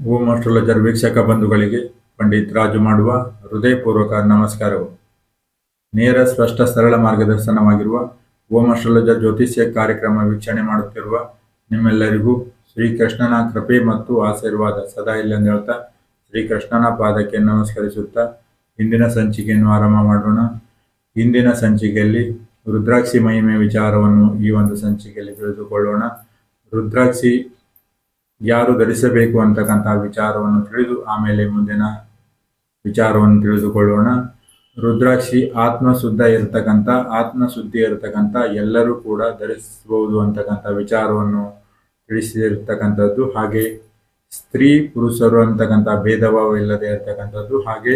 Astrologer ವೀಕ್ಷಕ ಬಂಧುಗಳಿಗೆ ಪಂಡಿತ್ ರಾಜು ಮಾಡುವ ಹೃದಯಪೂರ್ವಕ ನಮಸ್ಕಾರವು ನೇರ, ಸ್ಪಷ್ಟ, ಸರಳ ಮಾರ್ಗದರ್ಶನವಾಗಿರುವ ಓಂ ಜ್ಯೋತಿಷ್ಯ ಕಾರ್ಯಕ್ರಮ ವೀಕ್ಷಣೆ ಮಾಡುತ್ತಿರುವ ನಿಮ್ಮೆಲ್ಲರಿಗೂ ಶ್ರೀಕೃಷ್ಣನ ಕೃಪೆ ಮತ್ತು ಆಶೀರ್ವಾದ ಸದಾ ಇಲ್ಲೆಂದು ಹೇಳ್ತಾ ಶ್ರೀಕೃಷ್ಣನ ಪಾದಕ್ಕೆ ನಮಸ್ಕರಿಸುತ್ತಾ ಇಂದಿನ ಸಂಚಿಕೆಯನ್ನು ಆರಂಭ ಮಾಡೋಣ. ಇಂದಿನ ಸಂಚಿಕೆಯಲ್ಲಿ ರುದ್ರಾಕ್ಷಿ ಮಹಿಮೆ ವಿಚಾರವನ್ನು ಈ ಒಂದು ಸಂಚಿಕೆಯಲ್ಲಿ ತಿಳಿದುಕೊಳ್ಳೋಣ. ರುದ್ರಾಕ್ಷಿ ಯಾರು ಧರಿಸಬೇಕು ಅಂತಕ್ಕಂತಹ ವಿಚಾರವನ್ನು ತಿಳಿದು ಆಮೇಲೆ ಮುಂದಿನ ವಿಚಾರವನ್ನು ತಿಳಿದುಕೊಳ್ಳೋಣ. ರುದ್ರಾಕ್ಷಿ ಆತ್ಮ ಶುದ್ಧ ಇರತಕ್ಕಂಥ ಆತ್ಮ ಶುದ್ಧಿ ಇರತಕ್ಕಂಥ ಎಲ್ಲರೂ ಕೂಡ ಧರಿಸಬಹುದು ಅಂತಕ್ಕಂಥ ವಿಚಾರವನ್ನು ತಿಳಿಸಿರ್ತಕ್ಕಂಥದ್ದು. ಹಾಗೆ ಸ್ತ್ರೀ ಪುರುಷರು ಅಂತಕ್ಕಂಥ ಭೇದಭಾವ ಇಲ್ಲದೆ ಇರತಕ್ಕಂಥದ್ದು. ಹಾಗೆ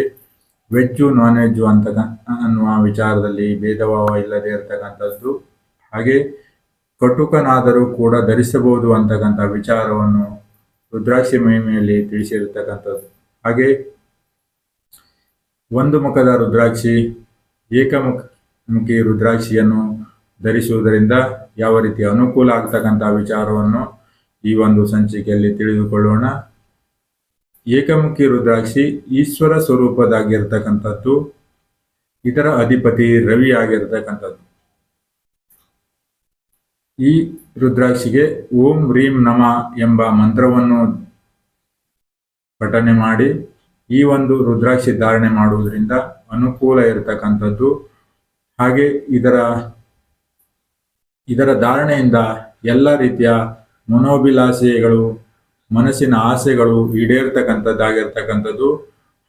ವೆಜ್ಜು ನಾನ್ ವೆಜ್ಜು ಅಂತಕ್ಕ ಅನ್ನುವ ವಿಚಾರದಲ್ಲಿ ಭೇದಭಾವ ಇಲ್ಲದೆ ಇರತಕ್ಕಂಥದ್ದು. ಹಾಗೆ ಕಟುಕನಾದರೂ ಕೂಡ ಧರಿಸಬಹುದು ಅಂತಕ್ಕಂಥ ವಿಚಾರವನ್ನು ರುದ್ರಾಕ್ಷಿ ಮಹಿಮೆಯಲ್ಲಿ ತಿಳಿಸಿರ್ತಕ್ಕಂಥದ್ದು. ಹಾಗೆ ಒಂದು ಮುಖದ ರುದ್ರಾಕ್ಷಿ, ಏಕಮುಖ ಮುಖಿ ರುದ್ರಾಕ್ಷಿಯನ್ನು ಧರಿಸುವುದರಿಂದ ಯಾವ ರೀತಿ ಅನುಕೂಲ ಆಗ್ತಕ್ಕಂಥ ವಿಚಾರವನ್ನು ಈ ಒಂದು ಸಂಚಿಕೆಯಲ್ಲಿ ತಿಳಿದುಕೊಳ್ಳೋಣ. ಏಕಮುಖಿ ರುದ್ರಾಕ್ಷಿ ಈಶ್ವರ ಸ್ವರೂಪದಾಗಿರ್ತಕ್ಕಂಥದ್ದು. ಇದರ ಅಧಿಪತಿ ರವಿ ಆಗಿರ್ತಕ್ಕಂಥದ್ದು. ಈ ರುದ್ರಾಕ್ಷಿಗೆ ಓಂ ರೀಂ ನಮ ಎಂಬ ಮಂತ್ರವನ್ನು ಪಠನೆ ಮಾಡಿ ಈ ಒಂದು ರುದ್ರಾಕ್ಷಿ ಧಾರಣೆ ಮಾಡುವುದರಿಂದ ಅನುಕೂಲ ಇರತಕ್ಕಂಥದ್ದು. ಹಾಗೆ ಇದರ ಇದರ ಧಾರಣೆಯಿಂದ ಎಲ್ಲ ರೀತಿಯ ಮನೋಭಿಲಾಸೆಗಳು ಮನಸ್ಸಿನ ಆಸೆಗಳು ಈಡೇರ್ತಕ್ಕಂಥದ್ದಾಗಿರ್ತಕ್ಕಂಥದ್ದು.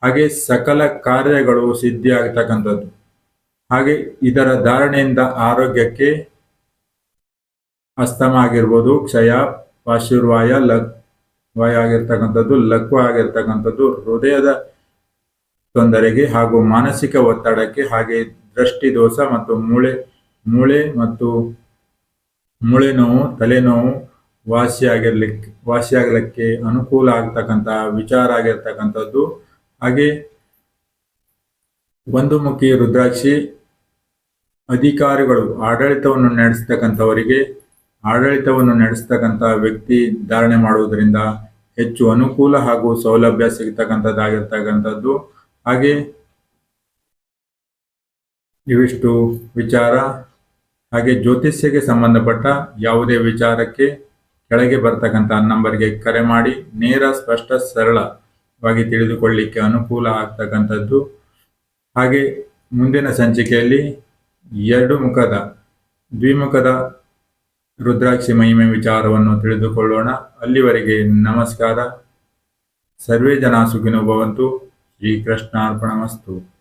ಹಾಗೆ ಸಕಲ ಕಾರ್ಯಗಳು ಸಿದ್ಧಿಯಾಗತಕ್ಕಂಥದ್ದು. ಹಾಗೆ ಇದರ ಧಾರಣೆಯಿಂದ ಆರೋಗ್ಯಕ್ಕೆ ಅಸ್ತಮ ಆಗಿರ್ಬೋದು ಕ್ಷಯ, ಪಾಶುರ್ವಾಯ ಲಕ್ ವಾಯ ಆಗಿರ್ತಕ್ಕಂಥದ್ದು, ಲಕ್ವ ಆಗಿರ್ತಕ್ಕಂಥದ್ದು, ಹೃದಯದ ತೊಂದರೆಗೆ ಹಾಗೂ ಮಾನಸಿಕ ಒತ್ತಡಕ್ಕೆ ಹಾಗೆ ದೃಷ್ಟಿ ದೋಷ ಮತ್ತು ಮೂಳೆ ಮೂಳೆ ಮತ್ತು ಮೂಳೆ ನೋವು ತಲೆನೋವು ವಾಸಿಯಾಗಿರ್ಲಿಕ್ಕೆ ವಾಸಿಯಾಗಲಿಕ್ಕೆ ಅನುಕೂಲ ಆಗ್ತಕ್ಕಂತಹ ವಿಚಾರ ಆಗಿರ್ತಕ್ಕಂಥದ್ದು. ಹಾಗೆ ಒಂದು ಮುಖಿ ರುದ್ರಾಕ್ಷಿ ಅಧಿಕಾರಿಗಳು ಆಡಳಿತವನ್ನು ನಡೆಸ್ತಕ್ಕಂಥವರಿಗೆ ಆಡಳಿತವನ್ನು ನಡೆಸ್ತಕ್ಕಂಥ ವ್ಯಕ್ತಿ ಧಾರಣೆ ಮಾಡುವುದರಿಂದ ಹೆಚ್ಚು ಅನುಕೂಲ ಹಾಗೂ ಸೌಲಭ್ಯ ಸಿಗ್ತಕ್ಕಂಥದ್ದಾಗಿರ್ತಕ್ಕಂಥದ್ದು. ಹಾಗೆ ಇವಿಷ್ಟು ವಿಚಾರ. ಹಾಗೆ ಜ್ಯೋತಿಷ್ಯಕ್ಕೆ ಸಂಬಂಧಪಟ್ಟ ಯಾವುದೇ ವಿಚಾರಕ್ಕೆ ಕೆಳಗೆ ಬರ್ತಕ್ಕಂಥ ನಂಬರ್ಗೆ ಕರೆ ಮಾಡಿ, ನೇರ, ಸ್ಪಷ್ಟ, ಸರಳವಾಗಿ ತಿಳಿದುಕೊಳ್ಳಿಕ್ಕೆ ಅನುಕೂಲ ಆಗ್ತಕ್ಕಂಥದ್ದು. ಹಾಗೆ ಮುಂದಿನ ಸಂಚಿಕೆಯಲ್ಲಿ ಎರಡು ಮುಖದ ದ್ವಿಮುಖದ ರುದ್ರಾಕ್ಷಿ ಮಹಿಮೆ ವಿಚಾರವನ್ನು ತಿಳಿದುಕೊಳ್ಳೋಣ. ಅಲ್ಲಿವರೆಗೆ ನಮಸ್ಕಾರ. ಸರ್ವೇ ಜನ ಸುಖಿನೋ ಭವಂತು. ಶ್ರೀಕೃಷ್ಣಾರ್ಪಣಮಸ್ತು.